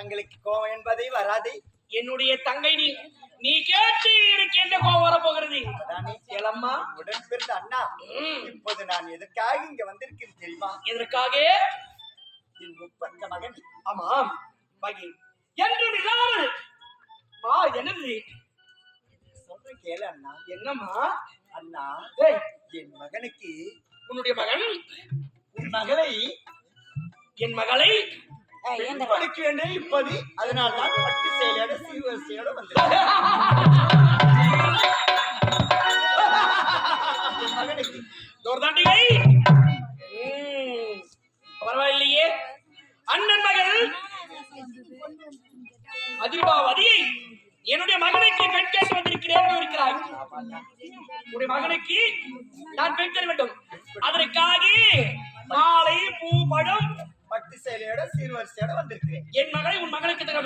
தங்களுக்கு கோவம் என்பதை வராது. என்னுடைய தங்கை நீ நீ கேட்டு எனக்கு என்ன கோவம் வரப்போகிறது? அதானே ஏலம்மா உடன் பிறந்த அண்ணா. இப்போது நான் எதற்காக இங்க வந்திருக்கிறேன் தெரியுமா? இதற்காக என் முப்பந்த மகன். ஆமாம். மகி என்று இல்லாமல் மா என்னது? சொல்ற கேளு அண்ணா. என்னம்மா? அண்ணா என் மகனுக்கு உன்னுடைய மகன்? உன் மகளை என் மகளை பெண்படுக்க வேண்டிய இப்போது அதனால் தான் பட்டு செயலோட சீவரிசையோட வந்து என் மகனுக்கு தோர்தாண்டிகை ம், பரவாயில்லையே. அண்ணன் மகள் அதிர்பாவதியை என்னுடைய மகனுக்கு பெண் கேட்டு வந்திருக்கிறேன் இருக்கிறாய். உன்னுடைய மகனுக்கு நான் பெண் தர வேண்டும். அதற்காக மாலை பூ பழம் பட்டு செயலையோட சீர்வரிசையோட வந்திருக்கிறேன். என் மகளை உன் மகனுக்கு தர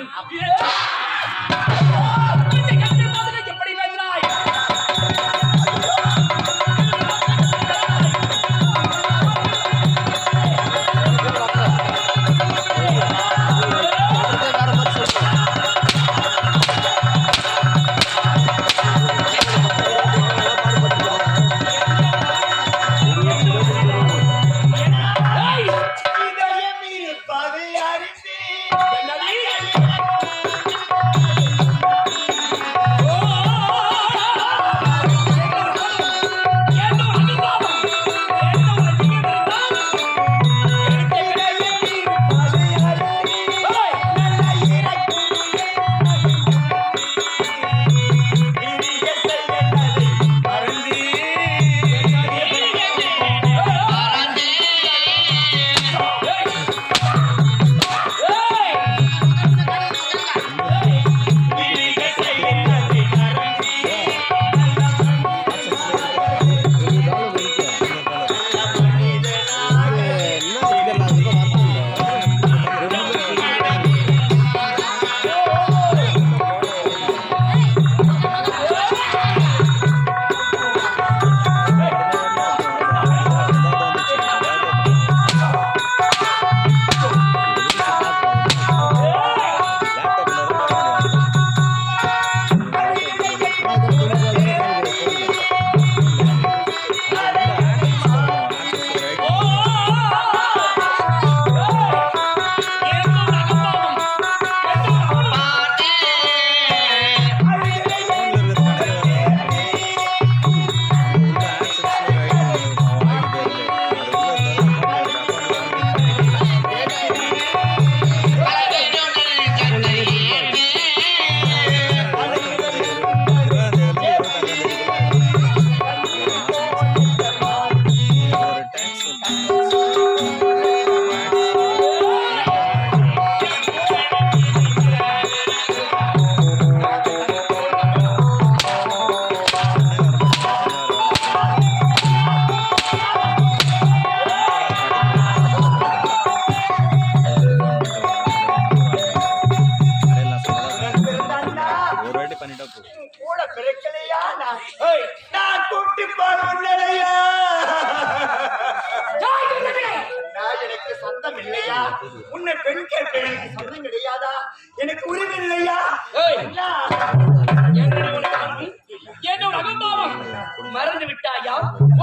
아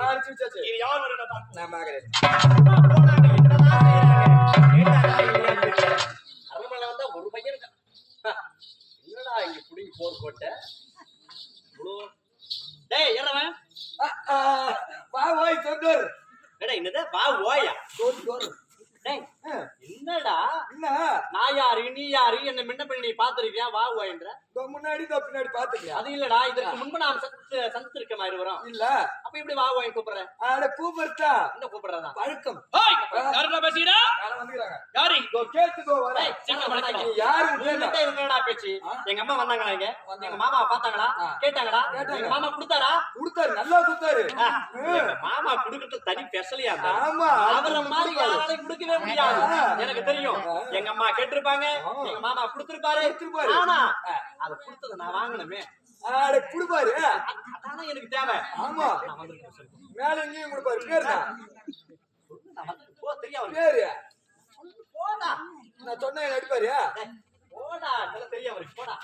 இது யார் அரண்மனை வந்தா ஒரு பையன் இருக்கான். என்னடா இங்க புடிங்கி போர் போட்ட? டேய் ஏறவன் வா ஓய் சொன்னோர் ஏடா என்னது? வா ஓயா. சொன்னோர் என்னடா? நான் யாரு நீ யாரு? என்ன மின்ன பண்ணி பாத்திருக்கியா வா ஓயன்ற. முன்னாடி பின்னாடி பாத்துக்கியா அது இல்லடா இதற்கு முன்பு நான் சந்தித்து சந்தித்திருக்கமா இருவரும் இல்ல. அப்ப இப்படி வா ஓயன் கூப்பிடுற? கூப்பிடுறா என்ன கூப்பிடுறதா? பழக்கம். யாருடா பேசுகிறா யாரு இதோ கேட்டுக்கோ வர. பேச்சு? எங்க அம்மா வந்தாங்களா இங்க. எங்க மாமா பார்த்தாங்களா. கேட்டாங்களா? கேட்டாங்க. எங்க மாமா கொடுத்தாரா? கொடுத்தாரு நல்லா கொடுத்தாரு. மாமா குடுக்கறது தனி பெசலியா ஆமா. அவர மாதிரி யாராலையும் கொடுக்கவே முடியாது. எனக்கு தெரியும். எங்க அம்மா கேட்டிருப்பாங்க. எங்க மாமா கொடுத்திருப்பாரு. ஆனா. அத கொடுத்தத நான் வாங்கணுமே ஆட குடுப்பாரு அதானே எனக்கு தேவை. ஆமா. மேல எங்கேயும் கொடுப்பாரு. பேர்? பேரு போடா. நான் சொன்ன நடிப்பாரு டேய், போடா. இதெல்லாம் தெரியும் அவருக்கு. போடா.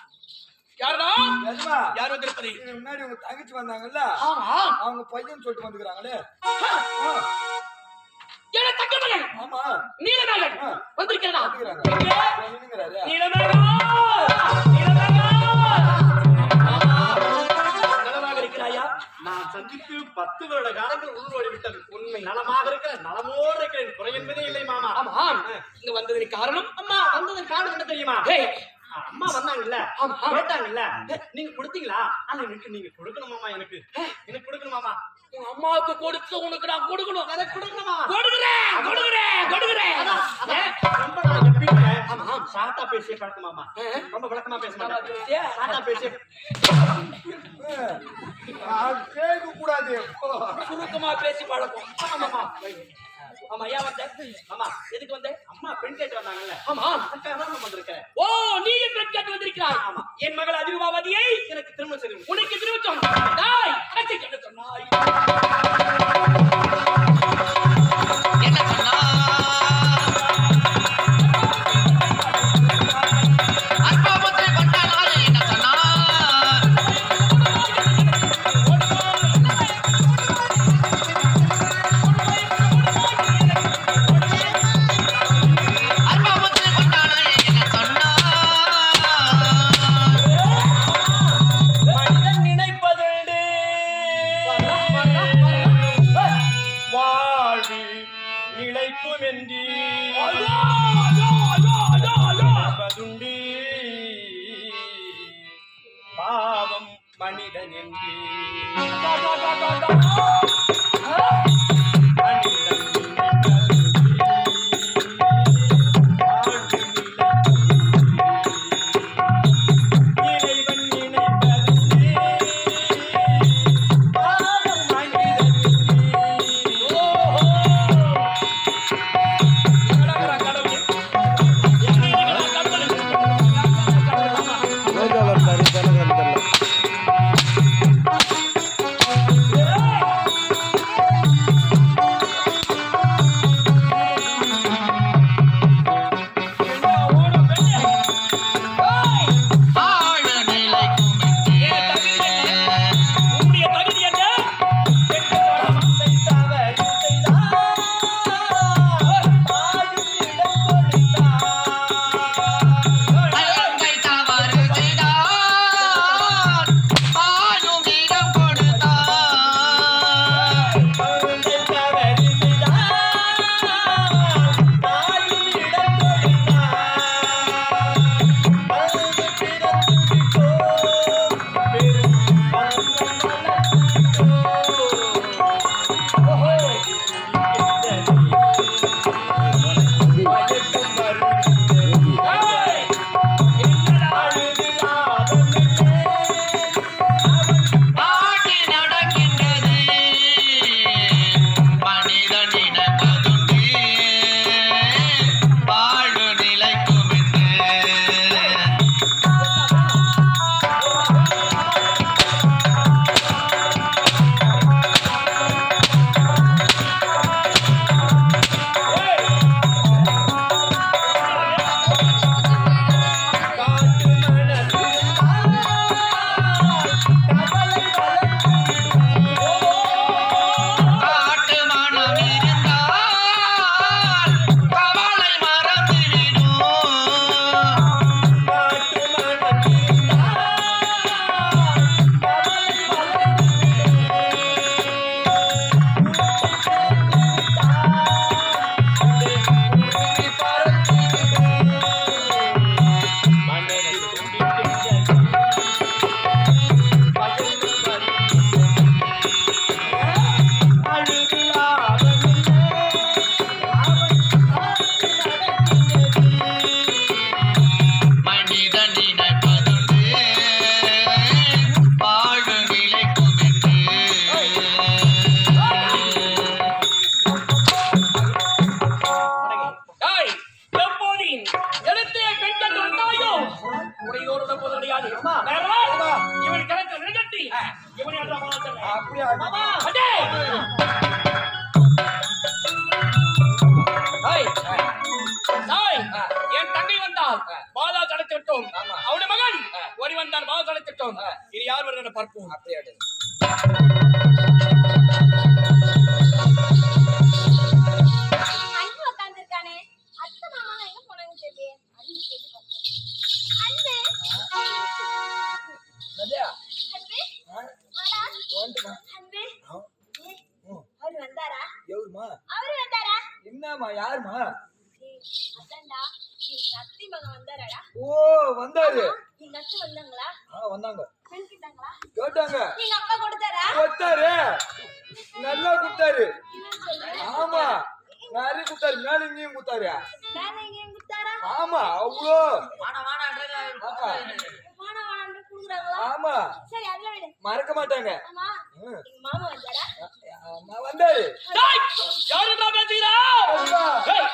யாருடா? எதுமா யார் வந்திருப்பது? முன்னாடி உங்க தங்கச்சி வந்தாங்கல்ல? ஆமா. அவங்க பையன் சொல்லிட்டு வந்துக்கிறாங்களே. ஆமா. நீலமேகன் ஆ. வந்திருக்கிறதா? வந்துக்கிறாங்க. பத்து வருட காலங்கள் உருவோடி விட்டது உண்மை நலமாக இருக்கிற நலமோடு இருக்கிறேன் குறை என்பதே இல்லை மாமா. ஆமா இங்க வந்ததற்கு காரணம் அம்மா. வந்ததன் காரணம் என்ன தெரியுமா? அம்மா வந்தாங்கல்ல. கேட்டாங்கல்ல? நீங்க கொடுத்தீங்களா? அது எனக்கு நீங்க கொடுக்கணுமாமா எனக்கு. எனக்கு கொடுக்கணுமாமா உன் அம்மாவுக்கு கொடுத்து உனக்கு நான் கொடுக்கணும். அதை கொடுக்கணுமா? கொடுக்குறேன் கொடுக்குறேன் கொடுக்குறேன்? ரொம்ப நான் எப்பயுமே சாட்டா பேசிய பழக்கமாமா. ரொம்ப விளக்கமா பேச மாட்டேன். பேசிய? சாட்டா பேசிய கேட்க கூடாது சுருக்கமா பேசி பழக்கம். ஆமாமா ஆமா ஏன் வந்த? ஆமா எதுக்கு வந்த? அம்மா பெண் கேட்டு வந்தாங்கல்ல. ஆமா அதுக்காக தான் வந்திருக்கேன். ஓ நீ என் பெண் கேட்டு வந்திருக்கிறாய்? ஆமா. என் மகள் அதிகமாவதியை எனக்கு திரும்ப சரி உனக்கு திரும்ப சொன்னாய் சொன்னாய். Amém. தடுத்து விட்டோம் இது யார் வருகிற பார்ப்போம். அன்பு எங்க அத்தை வந்தாங்களா? ஆ வந்தாங்க. பெண்கிட்டாங்களா கேட்டாங்க. எங்க அப்பா கொடுத்தாரா? கொடுத்தாரு. நல்லா கொடுத்தாரு? ஆமா. நிறைய கொடுத்தாரு. மேல இங்கேயும் கொடுத்தாரு. வேற எங்கேயும் கொடுத்தாரா? ஆமா அவ்வளோ. ஆமா. சரி அதெல்லாம் விடு. மறக்க மாட்டாங்க. ஆமா. மாமா வந்தாரா? ஆமா வந்தாரு. யாருடா பேசுகிறா.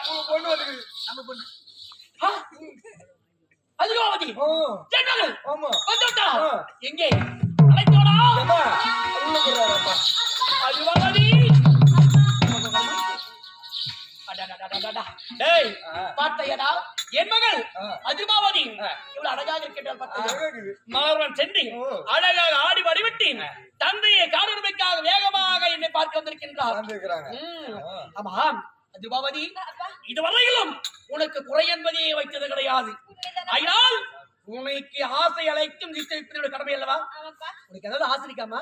உங்க பொண்ணு வந்துருக்கு ஆ? அதிகாவதி என்னது ஆமா வந்துட்டா. எங்கே அழைத்தோடா அதிகாவதி. டேய். பார்த்தையடா என் மகள் ஆ. அதிமாவதி இவ்வளவு அழகாக இருக்குது. மலருடன் சென்று. அழகாக ஆடி வடிவிட்டு தந்தையை காணுமைக்காக வேகமாக என்னை பார்க்க வந்திருக்கின்றார் வந்திருக்கிறாங்க ம். ஆ. ஆமாம் அதிபாவதி இதுவரையிலும் உனக்கு குறை என்பதே வைத்தது கிடையாது? அதனால் உனக்கு ஆசை அழைக்கும் நிச்சயிப்பதோட கடமை அல்லவா? உனக்கு ஏதாவது ஆசை இருக்காமா?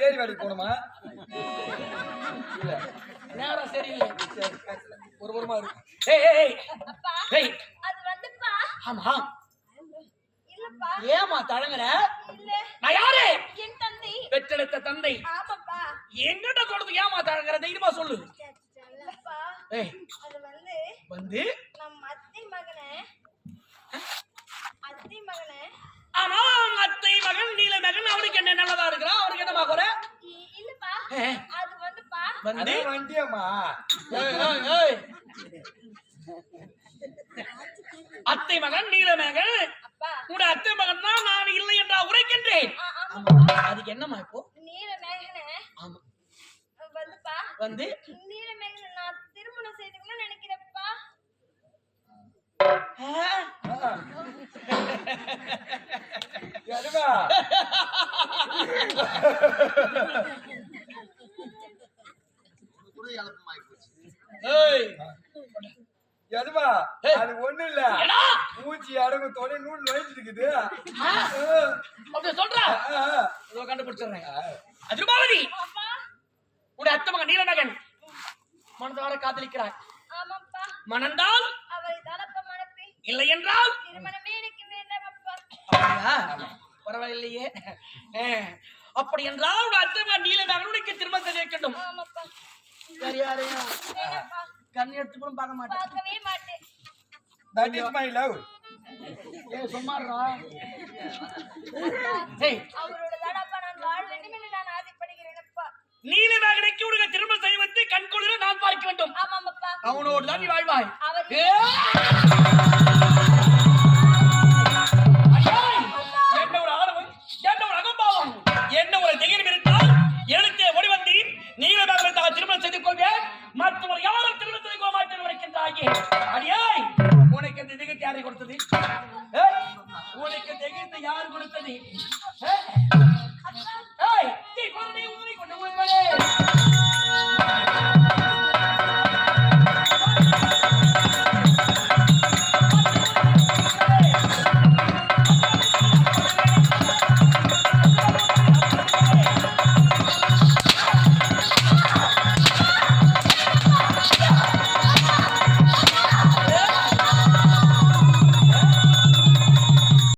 ஏரி வேலைக்கு போகணுமா இல்ல. நேரம் சரியில்லை. ஒரு ஒருமா இருக்கு ஏய் ஏய், ஏய். அப்பா ஏய். அது வந்துப்பா. ஆமா. இல்லப்பா. ஏமா தழங்குற? இல்ல. நான் யாரு? என் தந்தை. பெற்றெடுத்த தந்தை. ஆமாப்பா. எங்கிட்ட கொடுத்து ஏமா தழங்குற? தைரியமா சொல்லு இல்லப்பா ஏய் அது வந்து வந்து நம்ம அத்தை மகனை அத்தை மகனை ஆமா அவங்க அத்தை மகன் நீல மகன் அவனுக்கு என்ன நல்லதா இருக்கிறா அவனுக்கு என்னமா குறை இ- இல்லப்பா ஏ. அது வந்துப்பா வந்து அதே வண்டியம்மா. அத்தை மகன் நீல மகன். அப்பா. உட அத்தை மகன் தான் நான் இல்லை என்றா உரைக்கின்றேன். அதுக்கு என்னம்மா இப்போ? ஆமா. வந்துப்பா. வந்து? நீல மேகனை நான் திருமணம் செய்துக்கணும்னு நினைக்கிறேன்ப்பா. ஆ, எதுமா ஏய், எதுமா? ஏய். அது ஒண்ணு இல்ல. மூச்சு அடங்கு தொலை நூல் நுழைஞ்சிட்டு இருக்குது அப்படி சொல்ற. இதோ கண்டுபிடிச்சிடுறேன். அதிர்பாவதி! அப்பா உட அத்தை மகன் நீல மகன் மனதார காதலிக்கிறாய் ஆமாப்பா மணந்தால் இல்லை என்றால்? பரவாயில்லையே அப்படி என்றால் உன் அத்தை மகன் நீல மகன் உனக்கு திருமணம் செய்ய வேண்டும் ஆமாப்பா. வேற யாரையும் கண்ணு எடுத்து கூட பார்க்க மாட்டேன். my love. ஏய் சும்மாடுறா. ஏய் அவரோட தானப்பா நான் வாழ வேண்டும் என்று நான் ஆசைப்படுகிறேனப்பா நீல மகனுக்கு உனக்கு திருமணம் செய்வது கண் குளிர நான் பார்க்க வேண்டும். ஆமாமப்பா அவனோடு தான் நீ வாழ்வாய்.